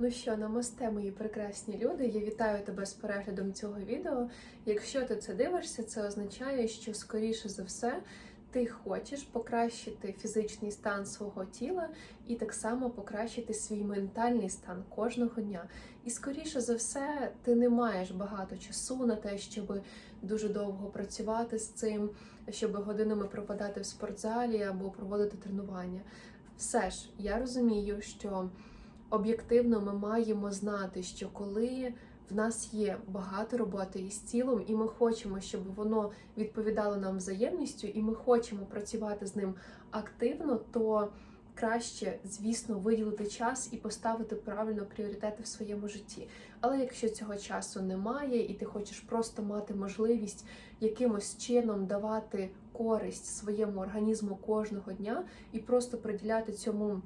Ну що, намасте, мої прекрасні люди. Я вітаю тебе з переглядом цього відео. Якщо ти це дивишся, це означає, що скоріше за все ти хочеш покращити фізичний стан свого тіла і так само покращити свій ментальний стан кожного дня. І скоріше за все, ти не маєш багато часу на те, щоб дуже довго працювати з цим, щоб годинами пропадати в спортзалі або проводити тренування. Все ж я розумію, що об'єктивно ми маємо знати, що коли в нас є багато роботи із тілом, і ми хочемо, щоб воно відповідало нам взаємністю, і ми хочемо працювати з ним активно, то краще, звісно, виділити час і поставити правильно пріоритети в своєму житті. Але якщо цього часу немає, і ти хочеш просто мати можливість якимось чином давати користь своєму організму кожного дня і просто приділяти цьому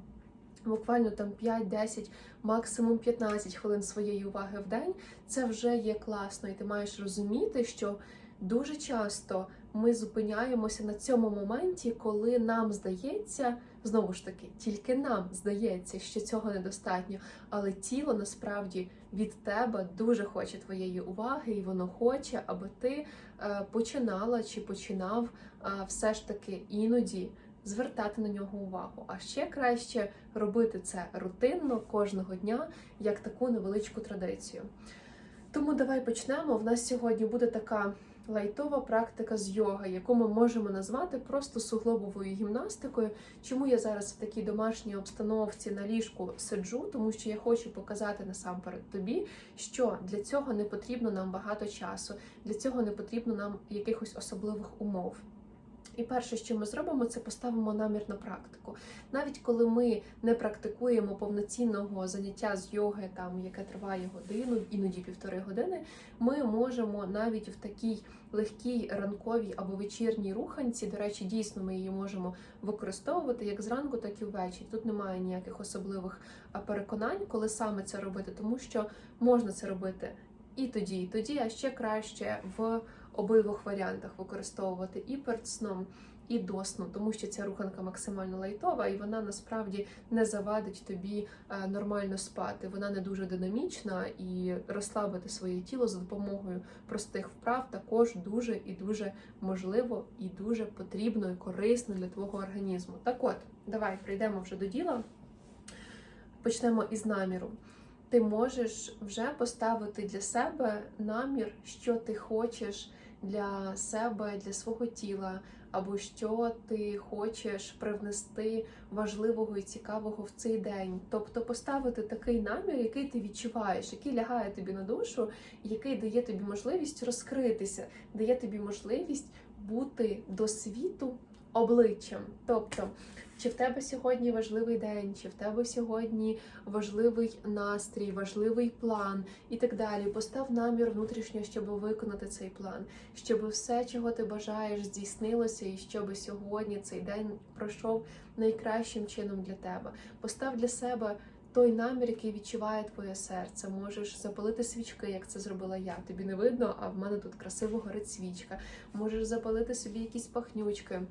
буквально там 5-10, максимум 15 хвилин своєї уваги в день, це вже є класно, і ти маєш розуміти, що дуже часто ми зупиняємося на цьому моменті, коли нам здається, знову ж таки, тільки нам здається, що цього недостатньо, але тіло насправді від тебе дуже хоче твоєї уваги, і воно хоче, аби ти е, починала чи починав е, все ж таки іноді звертати на нього увагу. А ще краще робити це рутинно кожного дня, як таку невеличку традицію. Тому давай почнемо. В нас сьогодні буде така лайтова практика з йоги, яку ми можемо назвати просто суглобовою гімнастикою. Чому я зараз в такій домашній обстановці на ліжку сиджу? Тому що я хочу показати насамперед тобі, що для цього не потрібно нам багато часу, для цього не потрібно нам якихось особливих умов. І перше, що ми зробимо, це поставимо намір на практику. Навіть коли ми не практикуємо повноцінного заняття з йоги, там яке триває годину, іноді півтори години, ми можемо навіть в такій легкій ранковій або вечірній руханці, до речі, дійсно ми її можемо використовувати як зранку, так і ввечері. Тут немає ніяких особливих переконань, коли саме це робити, тому що можна це робити і тоді, і тоді, а ще краще в обидвох варіантах використовувати і перед сном, і до сну, тому що ця руханка максимально лайтова, і вона насправді не завадить тобі е, нормально спати. Вона не дуже динамічна, і розслабити своє тіло за допомогою простих вправ також дуже і дуже можливо, і дуже потрібно і корисно для твого організму. Так от, давай прийдемо вже до діла. Почнемо із наміру. Ти можеш вже поставити для себе намір, що ти хочеш для себе, для свого тіла, або що ти хочеш привнести важливого і цікавого в цей день. Тобто поставити такий намір, який ти відчуваєш, який лягає тобі на душу, який дає тобі можливість розкритися, дає тобі можливість бути до світу обличчям. Тобто, чи в тебе сьогодні важливий день, чи в тебе сьогодні важливий настрій, важливий план і так далі. Постав намір внутрішньо, щоб виконати цей план, щоб все, чого ти бажаєш, здійснилося, і щоб сьогодні цей день пройшов найкращим чином для тебе. Постав для себе. Той намір, який відчуває твоє серце, можеш запалити свічки, як це зробила я. Тобі не видно, а в мене тут красиво горить свічка. Можеш запалити собі якісь пахнючки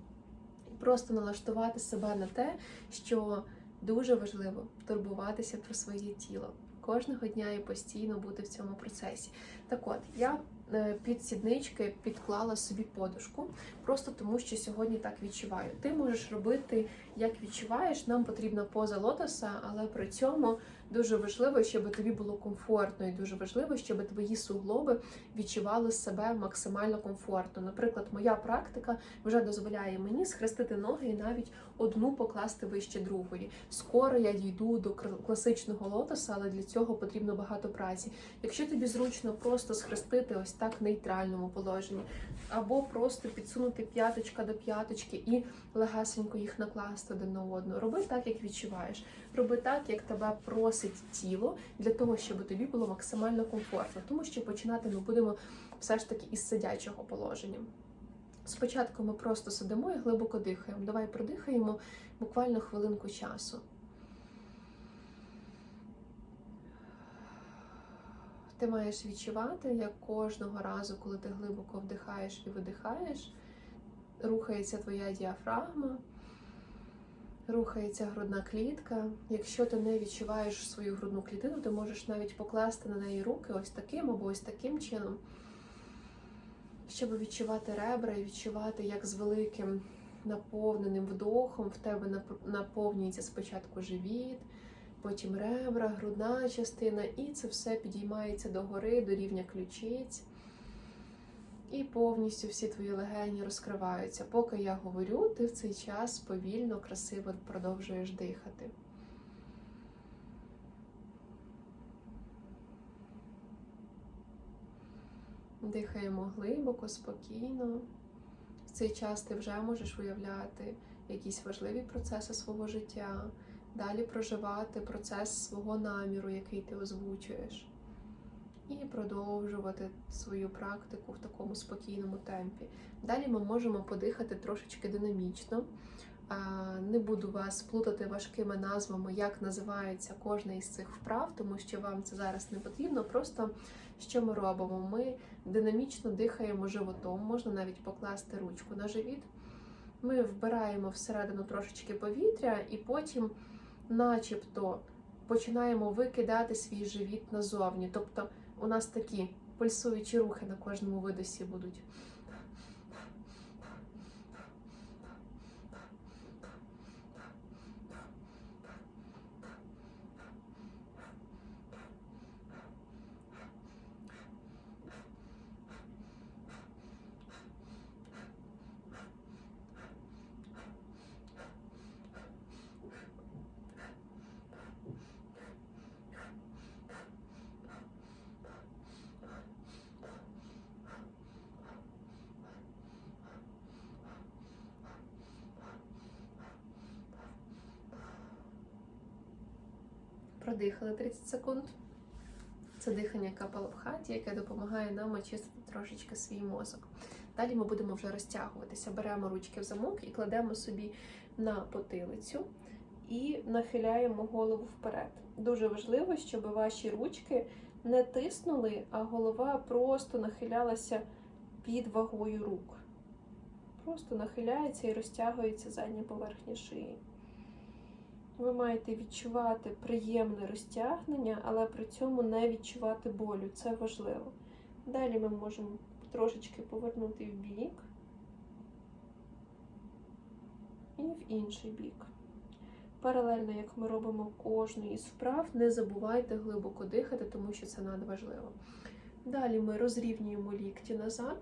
просто налаштувати себе на те, що дуже важливо турбуватися про своє тіло кожного дня і постійно бути в цьому процесі. Так от я е, під сіднички підклала собі подушку, просто тому що сьогодні так відчуваю. Ти можеш робити, як відчуваєш. Нам потрібна поза лотоса, але при цьому дуже важливо, щоб тобі було комфортно, і дуже важливо, щоб твої суглоби відчували себе максимально комфортно. Наприклад, моя практика вже дозволяє мені схрестити ноги і навіть одну покласти вище другої. Скоро я дійду до класичного лотоса, але для цього потрібно багато праці. Якщо тобі зручно просто схрестити ось так в нейтральному положенні, або просто підсунути п'яточка до п'яточки і легасенько їх накласти один на одну. Роби так, як відчуваєш. Роби так, як тебе просить тіло, для того, щоб тобі було максимально комфортно, тому що починати ми будемо все ж таки із сидячого положення. Спочатку ми просто сидимо і глибоко дихаємо. Давай продихаємо буквально хвилинку часу. Ти маєш відчувати, як кожного разу, коли ти глибоко вдихаєш і видихаєш, рухається твоя діафрагма, рухається грудна клітка. Якщо ти не відчуваєш свою грудну клітину, ти можеш навіть покласти на неї руки ось таким або ось таким чином, щоб відчувати ребра і відчувати, як з великим наповненим вдохом в тебе наповнюється спочатку живіт, потім ребра, грудна частина, і це все підіймається догори до рівня ключиць. І повністю всі твої легені розкриваються. Поки я говорю, ти в цей час повільно, красиво продовжуєш дихати. Дихаємо глибоко, спокійно. В цей час ти вже можеш уявляти якісь важливі процеси свого життя, далі проживати процес свого наміру, який ти озвучуєш і продовжувати свою практику в такому спокійному темпі. Далі ми можемо подихати трошечки динамічно. Не буду вас плутати важкими назвами, як називається кожна із цих вправ, тому що вам це зараз не потрібно. Просто що ми робимо? Ми динамічно дихаємо животом, можна навіть покласти ручку на живіт. Ми вбираємо всередину трошечки повітря і потім, начебто, починаємо викидати свій живіт назовні. Тобто у нас такі пульсуючі рухи на кожному видосі будуть. Продихали 30 секунд. Це дихання капало в хаті, яке допомагає нам очистити трошечки свій мозок. Далі ми будемо вже розтягуватися. Беремо ручки в замок і кладемо собі на потилицю і нахиляємо голову вперед. Дуже важливо, щоб ваші ручки не тиснули, а голова просто нахилялася під вагою рук. Просто нахиляється і розтягується задня поверхня шиї. Ви маєте відчувати приємне розтягнення, але при цьому не відчувати болю. Це важливо. Далі ми можемо трошечки повернути в бік і в інший бік. Паралельно, як ми робимо кожну із вправ, не забувайте глибоко дихати, тому що це надважливо. Далі ми розрівнюємо лікті назад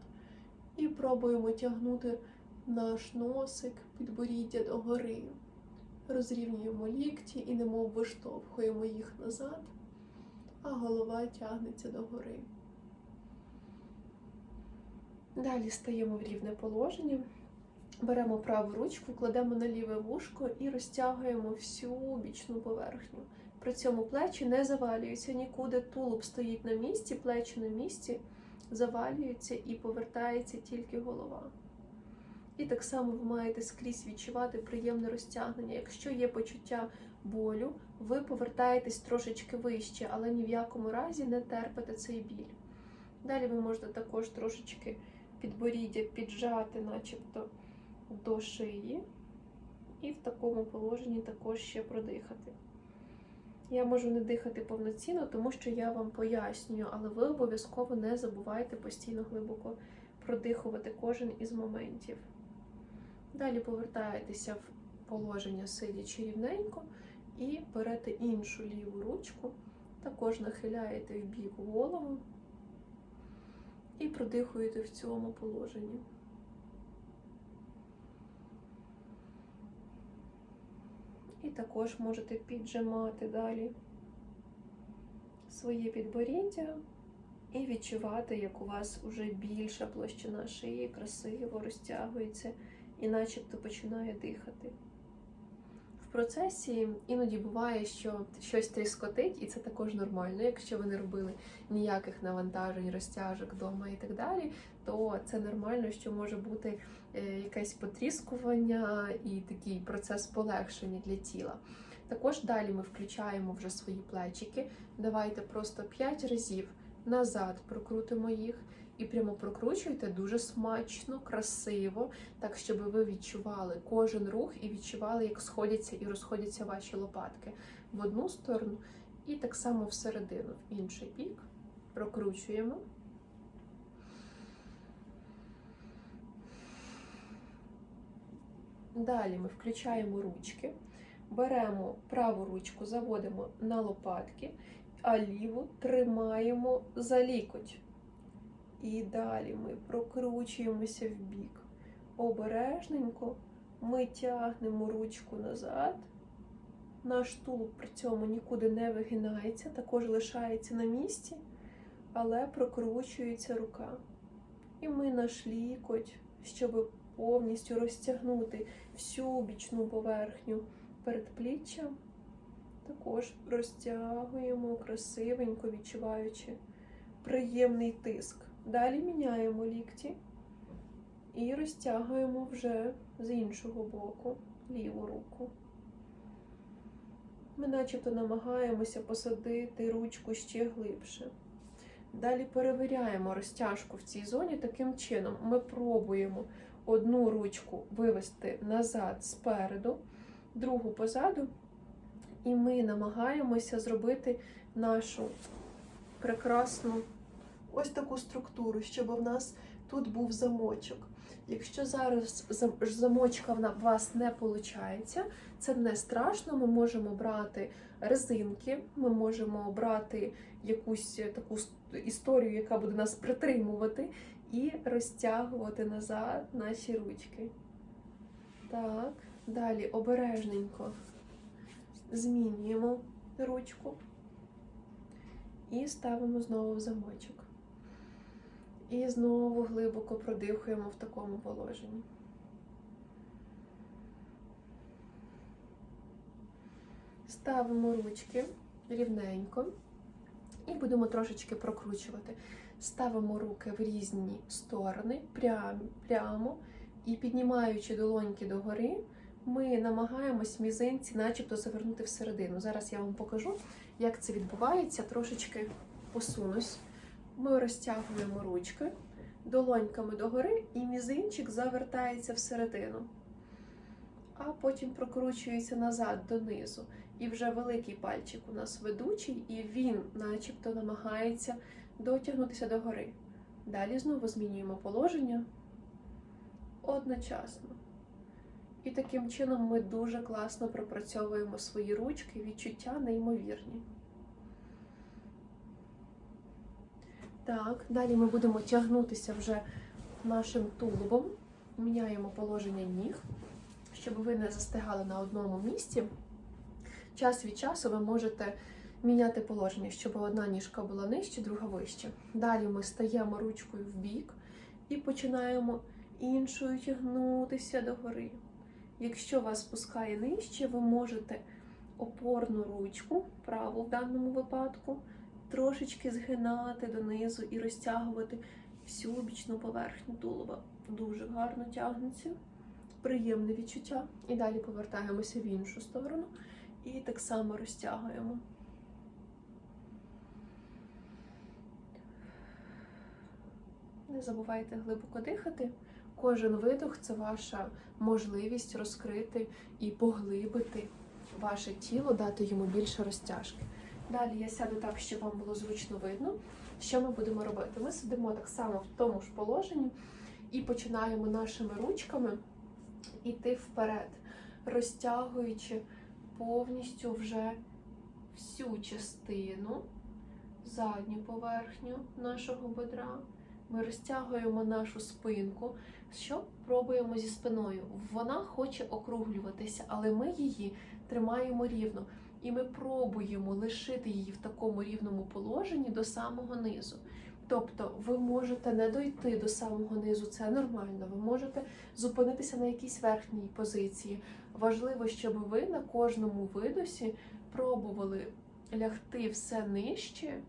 і пробуємо тягнути наш носик підборіддя догори розрівнюємо лікті і немов виштовхуємо їх назад, а голова тягнеться догори. Далі стаємо в рівне положення, беремо праву ручку, кладемо на ліве вушко і розтягуємо всю бічну поверхню. При цьому плечі не завалюються нікуди, тулуб стоїть на місці, плечі на місці, завалюються і повертається тільки голова. І так само ви маєте скрізь відчувати приємне розтягнення. Якщо є почуття болю, ви повертаєтесь трошечки вище, але ні в якому разі не терпите цей біль. Далі ви можете також трошечки підборіддя піджати, начебто до шиї, і в такому положенні також ще продихати. Я можу не дихати повноцінно, тому що я вам пояснюю, але ви обов'язково не забувайте постійно глибоко продихувати кожен із моментів. Далі повертаєтеся в положення сидячи рівненько і берете іншу ліву ручку, також нахиляєте в бік голову і продихуєте в цьому положенні. І також можете піджимати далі своє підборіддя і відчувати, як у вас вже більша площина шиї красиво розтягується і начебто починає дихати. В процесі іноді буває, що щось тріскотить, і це також нормально. Якщо ви не робили ніяких навантажень, розтяжок вдома і так далі, то це нормально, що може бути е, якесь потріскування і такий процес полегшення для тіла. Також далі ми включаємо вже свої плечики. Давайте просто 5 разів назад прокрутимо їх і прямо прокручуйте дуже смачно, красиво, так щоб ви відчували кожен рух і відчували, як сходяться і розходяться ваші лопатки в одну сторону, і так само всередину, в інший бік. Прокручуємо. Далі ми включаємо ручки, беремо праву ручку, заводимо на лопатки, а ліву тримаємо за лікоть. І далі ми прокручуємося в бік. Обережненько ми тягнемо ручку назад. Наш тулуб при цьому нікуди не вигинається, також лишається на місці, але прокручується рука. І ми наш лікоть, щоб повністю розтягнути всю бічну поверхню передпліччя, також розтягуємо красивенько, відчуваючи приємний тиск. Далі міняємо лікті і розтягуємо вже з іншого боку ліву руку. Ми начебто намагаємося посадити ручку ще глибше. Далі перевіряємо розтяжку в цій зоні таким чином. Ми пробуємо одну ручку вивести назад спереду, другу позаду, і ми намагаємося зробити нашу прекрасну ось таку структуру, щоб в нас тут був замочок. Якщо зараз замочка в вас не виходить, це не страшно. Ми можемо брати резинки, ми можемо брати якусь таку історію, яка буде нас притримувати, і розтягувати назад наші ручки. Так, далі обережненько змінюємо ручку і ставимо знову в замочок. І знову глибоко продихуємо в такому положенні. Ставимо ручки рівненько і будемо трошечки прокручувати. Ставимо руки в різні сторони, прям, прямо, і піднімаючи долоньки догори, ми намагаємось мізинці начебто завернути всередину. Зараз я вам покажу, як це відбувається. Трошечки посунусь. Ми розтягуємо ручки долоньками догори, і мізинчик завертається всередину, а потім прокручується назад донизу. І вже великий пальчик у нас ведучий, і він, начебто, намагається дотягнутися догори. Далі знову змінюємо положення одночасно. І таким чином ми дуже класно пропрацьовуємо свої ручки, відчуття неймовірні. Так, далі ми будемо тягнутися вже нашим тулубом. Міняємо положення ніг, щоб ви не застигали на одному місці. Час від часу ви можете міняти положення, щоб одна ніжка була нижче, друга вище. Далі ми стаємо ручкою в бік і починаємо іншою тягнутися догори. Якщо вас спускає нижче, ви можете опорну ручку, праву в даному випадку, трошечки згинати донизу і розтягувати всю бічну поверхню тулуба. Дуже гарно тягнеться, приємне відчуття. І далі повертаємося в іншу сторону і так само розтягуємо. Не забувайте глибоко дихати. Кожен видох це ваша можливість розкрити і поглибити ваше тіло, дати йому більше розтяжки. Далі я сяду так, щоб вам було зручно видно, що ми будемо робити. Ми сидимо так само в тому ж положенні і починаємо нашими ручками йти вперед, розтягуючи повністю вже всю частину, задню поверхню нашого бедра. Ми розтягуємо нашу спинку, що пробуємо зі спиною. Вона хоче округлюватися, але ми її тримаємо рівно. І ми пробуємо лишити її в такому рівному положенні до самого низу. Тобто ви можете не дойти до самого низу, це нормально. Ви можете зупинитися на якійсь верхній позиції. Важливо, щоб ви на кожному видосі пробували лягти все нижче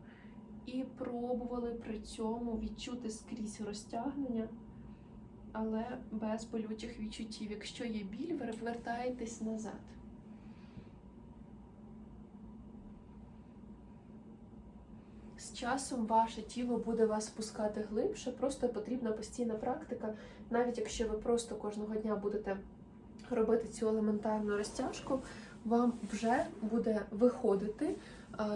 і пробували при цьому відчути скрізь розтягнення, але без болючих відчуттів. Якщо є біль, ви вертаєтесь назад. З часом ваше тіло буде вас спускати глибше, просто потрібна постійна практика. Навіть якщо ви просто кожного дня будете робити цю елементарну розтяжку, вам вже буде виходити,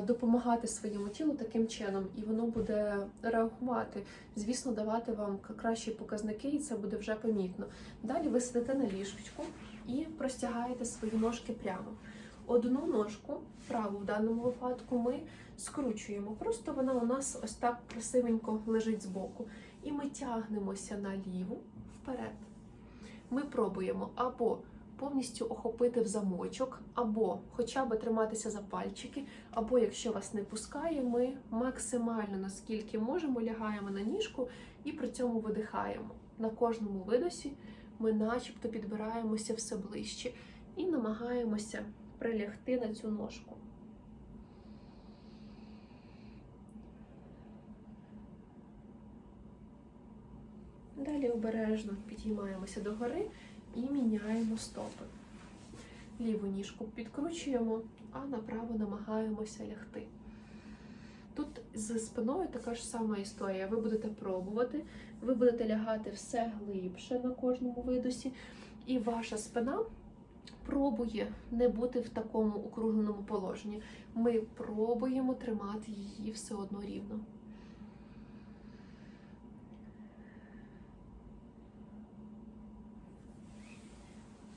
допомагати своєму тілу таким чином, і воно буде реагувати, звісно, давати вам кращі показники, і це буде вже помітно. Далі ви сидите на ліжечку і простягаєте свої ножки прямо. Одну ножку, праву в даному випадку, ми скручуємо. Просто вона у нас ось так красивенько лежить збоку. І ми тягнемося на ліву вперед. Ми пробуємо або повністю охопити в замочок, або хоча б триматися за пальчики, або якщо вас не пускає, ми максимально наскільки можемо лягаємо на ніжку і при цьому видихаємо. На кожному видосі ми начебто підбираємося все ближче і намагаємося прилягти на цю ножку. Далі обережно підіймаємося догори і міняємо стопи. Ліву ніжку підкручуємо, а направо намагаємося лягти. Тут з спиною така ж сама історія. Ви будете пробувати, ви будете лягати все глибше на кожному видосі, і ваша спина пробує не бути в такому округленому положенні. Ми пробуємо тримати її все одно рівно.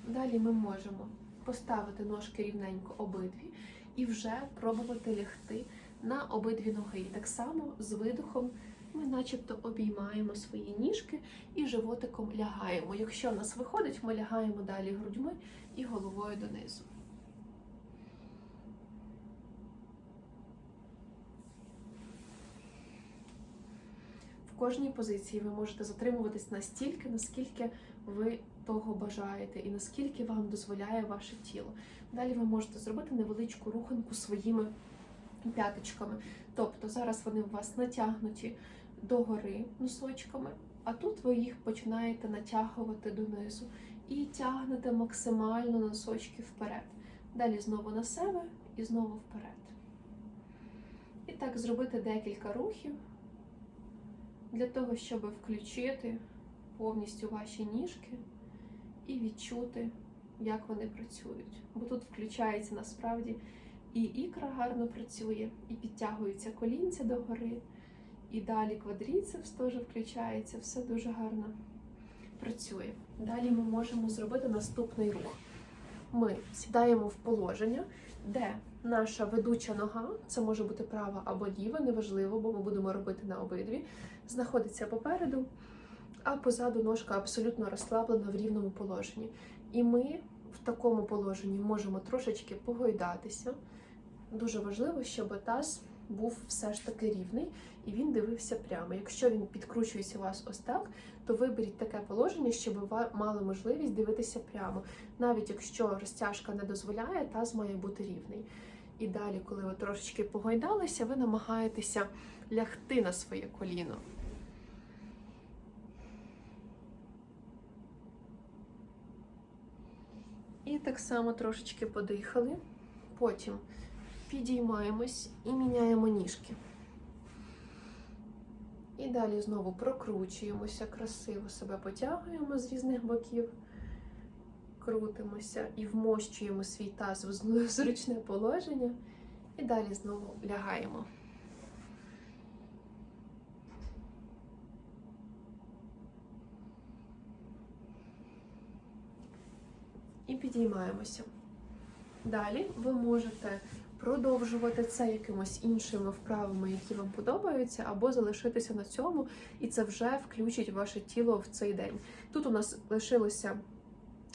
Далі ми можемо поставити ножки рівненько обидві і вже пробувати лягти на обидві ноги. І так само з видохом ми начебто обіймаємо свої ніжки і животиком лягаємо. Якщо в нас виходить, ми лягаємо далі грудьми і головою донизу. В кожній позиції ви можете затримуватись настільки, наскільки ви того бажаєте, і наскільки вам дозволяє ваше тіло. Далі ви можете зробити невеличку руханку своїми п'яточками. Тобто зараз вони у вас натягнуті догори носочками, а тут ви їх починаєте натягувати донизу і тягнете максимально носочки вперед. Далі знову на себе і знову вперед. І так зробити декілька рухів для того, щоб включити повністю ваші ніжки і відчути, як вони працюють. Бо тут включається насправді і ікра гарно працює, і підтягуються колінця догори, і далі квадріцепс теж включається, все дуже гарно працює. Далі ми можемо зробити наступний рух. Ми сідаємо в положення, де наша ведуча нога, це може бути права або ліва, неважливо, бо ми будемо робити на обидві, знаходиться попереду, а позаду ножка абсолютно розслаблена в рівному положенні. І ми в такому положенні можемо трошечки погойдатися. Дуже важливо, щоб таз був все ж таки рівний і він дивився прямо. Якщо він підкручується у вас ось так, то виберіть таке положення, щоб ви мали можливість дивитися прямо. Навіть якщо розтяжка не дозволяє, таз має бути рівний. І далі, коли ви трошечки погойдалися, ви намагаєтеся лягти на своє коліно. І так само трошечки подихали. Потім підіймаємось і міняємо ніжки. І далі знову прокручуємося, красиво себе потягуємо з різних боків, крутимося і вмощуємо свій таз в зручне положення. І далі знову лягаємо. І підіймаємося. Далі ви можете продовжувати це якимось іншими вправами, які вам подобаються, або залишитися на цьому, і це вже включить ваше тіло в цей день. Тут у нас лишилося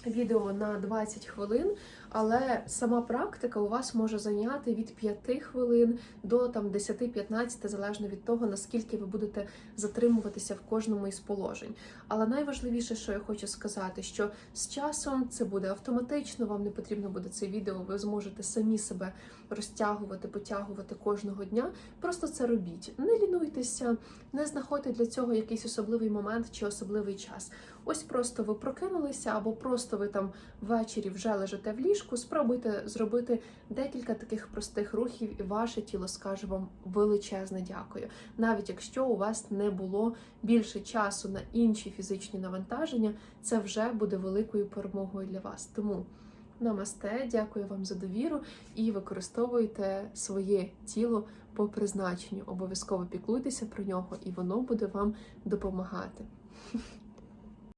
відео на 20 хвилин, але сама практика у вас може зайняти від 5 хвилин до там 10-15, залежно від того, наскільки ви будете затримуватися в кожному із положень. Але найважливіше, що я хочу сказати, що з часом це буде автоматично, вам не потрібно буде це відео, ви зможете самі себе розтягувати, потягувати кожного дня. Просто це робіть. Не лінуйтеся, не знаходьте для цього якийсь особливий момент чи особливий час. Ось просто ви прокинулися, або просто ви там ввечері вже лежите в ліжку. Фішку, спробуйте зробити декілька таких простих рухів, і ваше тіло скаже вам величезне дякую. Навіть якщо у вас не було більше часу на інші фізичні навантаження, це вже буде великою перемогою для вас. Тому намасте, дякую вам за довіру і використовуйте своє тіло по призначенню. Обов'язково піклуйтеся про нього, і воно буде вам допомагати.